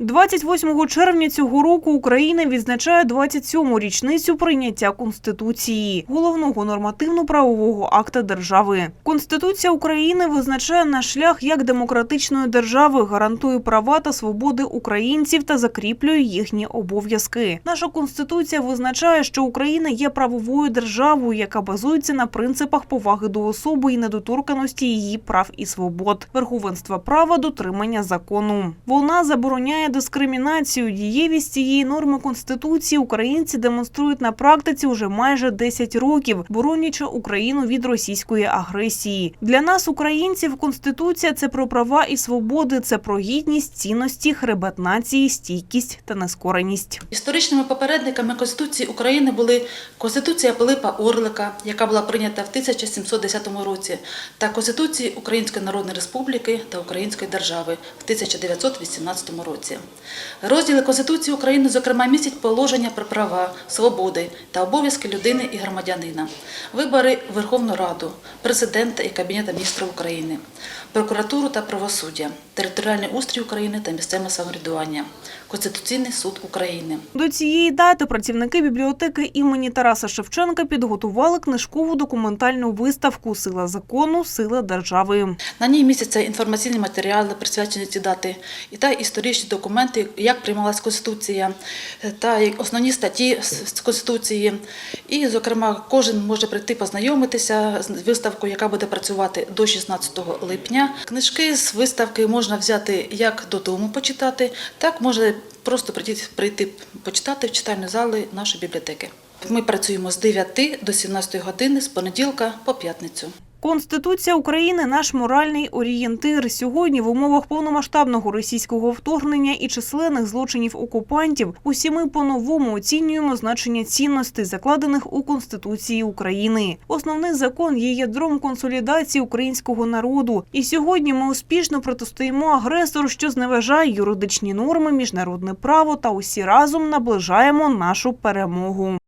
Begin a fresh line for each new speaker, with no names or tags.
28 червня цього року Україна відзначає 27-му річницю прийняття Конституції, головного нормативно-правового акта держави. Конституція України визначає наш шлях як демократичної держави, гарантує права та свободи українців та закріплює їхні обов'язки. Наша конституція визначає, що Україна є правовою державою, яка базується на принципах поваги до особи і недоторканості її прав і свобод, верховенства права, дотримання закону. Вона забороняє дискримінацію. Дієвість цієї норми конституції українці демонструють на практиці уже майже 10 років, боронячи Україну від російської агресії. Для нас, українців, конституція це про права і свободи, це про гідність, цінності, хребет нації, стійкість та нескореність.
Історичними попередниками Конституції України були Конституція Пилипа Орлика, яка була прийнята в 1710 році, та Конституції Української Народної Республіки та Української держави в 1918 році. Розділи Конституції України, зокрема, містять положення про права, свободи та обов'язки людини і громадянина, вибори в Верховну Раду, президента і Кабінета міністрів України, прокуратуру та правосуддя, територіальний устрій України та місцеве самоврядування, Конституційний суд України.
До цієї дати працівники бібліотеки імені Тараса Шевченка підготували книжкову документальну виставку Сила закону, сила держави.
На ній містяться інформаційні матеріали, присвячені ці дати, і та історичні документи, як приймалась Конституція, та основні статті з Конституції. І, зокрема, кожен може прийти познайомитися з виставкою, яка буде працювати до 16 липня. Книжки з виставки можна взяти як додому почитати, так можна просто прийти почитати в читальні зали нашої бібліотеки. Ми працюємо з 9 до 17 години з понеділка по п'ятницю.
Конституція України наш моральний орієнтир. Сьогодні в умовах повномасштабного російського вторгнення і численних злочинів окупантів усі ми по-новому оцінюємо значення цінностей, закладених у Конституції України. Основний закон є ядром консолідації українського народу. І сьогодні ми успішно протистоїмо агресору, що зневажає юридичні норми, міжнародне право та усі разом наближаємо нашу перемогу.